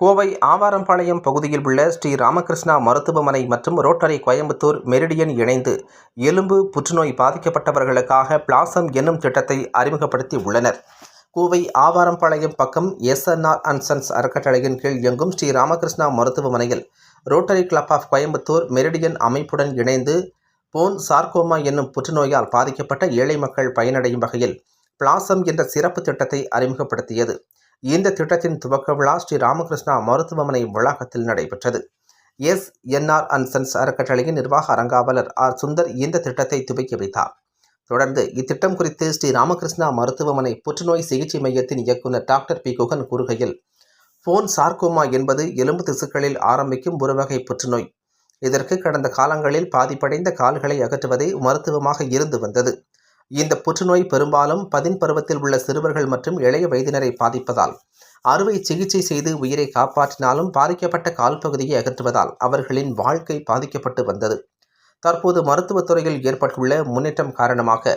கோவை ஆவாரம்பாளையம் பகுதியில் உள்ள ஸ்ரீ ராமகிருஷ்ணா மருத்துவமனை மற்றும் ரோட்டரி கோயம்புத்தூர் மெரிடியன் இணைந்து எலும்பு புற்றுநோய் பாதிக்கப்பட்டவர்களுக்காக பிளாசம் என்னும் திட்டத்தை அறிமுகப்படுத்தி உள்ளனர். கோவை ஆவாரம்பாளையம் பக்கம் எஸ்என்ஆர் அண்ட் சன்ஸ் அறக்கட்டளையின் கீழ் இயங்கும் ஸ்ரீ ராமகிருஷ்ணா மருத்துவமனையில் rotary club of Coimbatore meridian அமைப்புடன் இணைந்து போன் சார்கோமா என்னும் புற்றுநோயால் பாதிக்கப்பட்ட ஏழை மக்கள் பயனடையும் வகையில் பிளாசம் என்ற சிறப்பு திட்டத்தை அறிமுகப்படுத்தியது. இந்த திட்டத்தின் துவக்க விழா ஸ்ரீ ராமகிருஷ்ணா மருத்துவமனை வளாகத்தில் நடைபெற்றது. எஸ். என்ஆர் அண்ட் சன்ஸ் அறக்கட்டளையின் நிர்வாக அரங்காவலர் ஆர். சுந்தர் இந்த திட்டத்தை துவக்கி வைத்தார். தொடர்ந்து இத்திட்டம் குறித்து ஸ்ரீ ராமகிருஷ்ணா மருத்துவமனை புற்றுநோய் சிகிச்சை மையத்தின் இயக்குநர் டாக்டர் பி. குகன் கூறுகையில் போன் சார்கோமா என்பது எலும்பு திசுக்களில் ஆரம்பிக்கும் ஒருவகை புற்றுநோய். இதற்கு கடந்த காலங்களில் பாதிப்படைந்த கால்களை அகற்றுவதே மருத்துவமாக இருந்து வந்தது. இந்த புற்றுநோய் பெரும்பாலும் பதின் பருவத்தில் உள்ள சிறுவர்கள் மற்றும் இளைய வயதினரை பாதிப்பதால் அறுவை சிகிச்சை செய்து உயிரை காப்பாற்றினாலும் பாதிக்கப்பட்ட கால் பகுதியை அகற்றுவதால் அவர்களின் வாழ்க்கை பாதிக்கப்பட்டு வந்தது. தற்போது மருத்துவத்துறையில் ஏற்பட்டுள்ள முன்னேற்றம் காரணமாக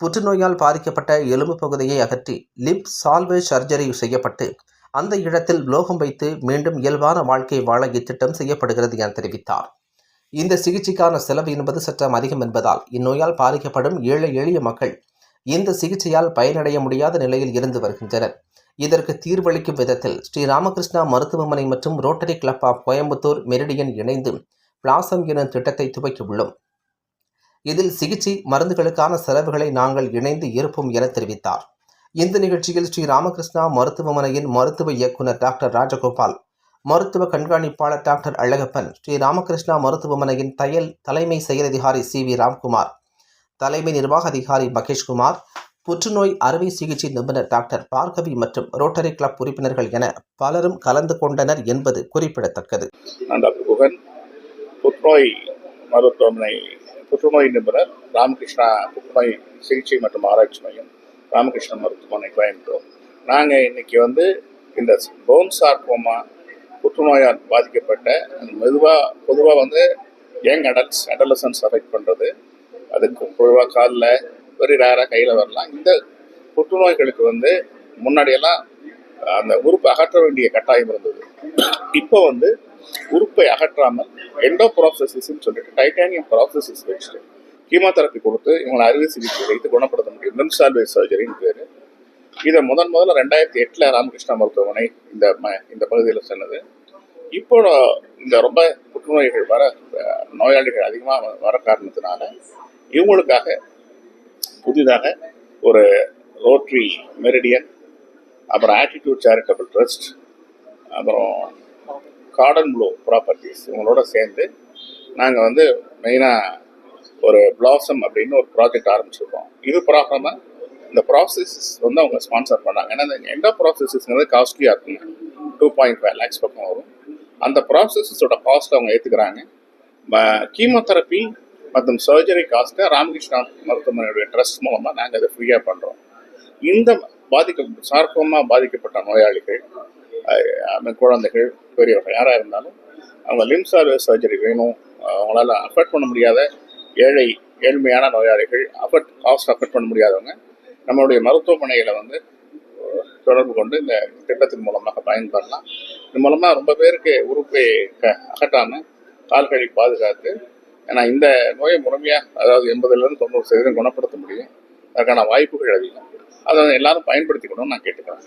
புற்றுநோயால் பாதிக்கப்பட்ட எலும்பு பகுதியை அகற்றி லிப் சால்வே சர்ஜரி செய்யப்பட்டு அந்த இடத்தில் லோகம் வைத்து மீண்டும் இயல்பான வாழ்க்கை வாழ இத்திட்டம் செய்யப்படுகிறது என தெரிவித்தார். இந்த சிகிச்சைக்கான செலவு என்பது சற்றம் அதிகம் என்பதால் இந்நோயால் பாதிக்கப்படும் ஏழை எளிய மக்கள் இந்த சிகிச்சையால் பயனடைய முடியாத நிலையில் இருந்து வருகின்றனர். இதற்கு தீர்வளிக்கும் விதத்தில் ஸ்ரீ ராமகிருஷ்ணா மருத்துவமனை மற்றும் rotary club of Coimbatore meridian இணைந்து பிளாசம் எனும் திட்டத்தை துவக்கியுள்ளோம் இதில் சிகிச்சை மருந்துகளுக்கான செலவுகளை நாங்கள் இணைந்து இருப்போம் என தெரிவித்தார். இந்த நிகழ்ச்சியில் ஸ்ரீ ராமகிருஷ்ணா மருத்துவமனையின் மருத்துவ இயக்குநர் டாக்டர் ராஜகோபால் மருத்துவ கண்காணிப்பாளர் டாக்டர் அழகப்பன் ஸ்ரீ ராமகிருஷ்ணா மருத்துவமனையின் தையல் தலைமை செயல் அதிகாரி சி வி ராம்குமார் தலைமை நிர்வாக அதிகாரி மகேஷ்குமார் புற்றுநோய் அறுவை சிகிச்சை நிபுணர் டாக்டர் பார்கவி மற்றும் ரோட்டரி கிளப் உறுப்பினர்கள் என பலரும் கலந்து கொண்டனர் என்பது குறிப்பிடத்தக்கது. புற்றுநோய் மருத்துவமனை புற்றுநோய் நிபுணர் ராமகிருஷ்ணா புற்றுநோய் சிகிச்சை மற்றும் ஆராய்ச்சி மையம் ராமகிருஷ்ணா மருத்துவமனை கோயம்புத்தூர் நாங்கள் இன்னைக்கு வந்து இந்த போன் சார்கோமா புற்றுநோயால் பாதிக்கப்பட்ட மெதுவாக பொதுவாக வந்து யங் அடல்ட்ஸ் அடலசன்ஸ் அஃபெக்ட் பண்ணுறது அதுக்கு பொதுவாக காலில் வெரி ரேராக கையில் வரலாம். இந்த புற்றுநோய்களுக்கு வந்து முன்னாடியெல்லாம் அந்த உறுப்பு அகற்ற வேண்டிய கட்டாயம் இருந்தது. இப்போ வந்து உறுப்பை அகற்றாமல் எண்டோ ப்ராசஸஸ்ன்னு சொல்லிட்டு டைட்டானியம் ப்ராசஸஸ் வச்சுட்டு கீமோதெரப்பி கொடுத்து இவங்களை அறுவை சிகிச்சை வைத்து குணப்படுத்த முடியும். லிம்சால்வே சர்ஜரின்னு பேர். இதை முதன் முதல்ல ரெண்டாயிரத்தி எட்டில் ராமகிருஷ்ணா மருத்துவமனை இந்த ம இந்த பகுதியில் சொன்னது. இப்போ இந்த ரொம்ப புற்றுநோய்கள் வர நோயாளிகள் அதிகமாக வர காரணத்தினால இவங்களுக்காக புதிதாக ஒரு ரோட்ரி மெரிடியன் அப்புறம் ஆட்டிடியூட் சேரிட்டபிள் ட்ரஸ்ட் அப்புறம் கார்டன் ப்ளூ ப்ராப்பர்ட்டிஸ் இவங்களோட சேர்ந்து நாங்கள் வந்து மெயினாக ஒரு பிளாசம் அப்படின்னு ஒரு ப்ராஜெக்ட் ஆரம்பிச்சிருக்கோம். இது ப்ராப்ளமாக இந்த ப்ராசஸ் வந்து அவங்க ஸ்பான்சர் பண்ணாங்க. ஏன்னா இந்த எந்த ப்ராசஸஸ்ங்கிறது காஸ்ட்லியாக இருக்குங்க. டூ பாயிண்ட் ஃபைவ் லேக்ஸ் பக்கம் வரும். அந்த ப்ராசஸஸோட காஸ்ட் அவங்க ஏற்றுக்கிறாங்க கீமோதெரப்பி மற்றும் சர்ஜரி காஸ்ட்டை ராமகிருஷ்ணா மருத்துவமனையுடைய ட்ரஸ்ட் மூலமாக நாங்கள் அதை ஃப்ரீயாக பண்ணுறோம் இந்த பாதிக்க சார்பமாக பாதிக்கப்பட்ட நோயாளிகள் குழந்தைகள் பெரியவர்கள் யாராக இருந்தாலும் அவங்க லிம் சர்ஜரி வேணும். அவங்களால அஃபோர்ட் பண்ண முடியாத ஏழை ஏழ்மையான நோயாளிகள் அஃபர்ட் காஸ்ட் அஃபர்ட் பண்ண முடியாதவங்க நம்மளுடைய மருத்துவமனையில் வந்து தொடர்பு கொண்டு இந்த திட்டத்தின் மூலமாக பயன்பெறலாம் இது மூலமாக ரொம்ப பேருக்கு உறுப்பை க அகற்றாமல் கால்களை பாதுகாத்து ஏன்னா இந்த நோயை முழுமையாக அதாவது எண்பதுலேருந்து தொண்ணூறு சதவீதம் குணப்படுத்த முடியும். அதற்கான வாய்ப்புகள் அதிகம். அதை எல்லாரும் பயன்படுத்திக்கணும்னு நான் கேட்டுக்கிறேன்.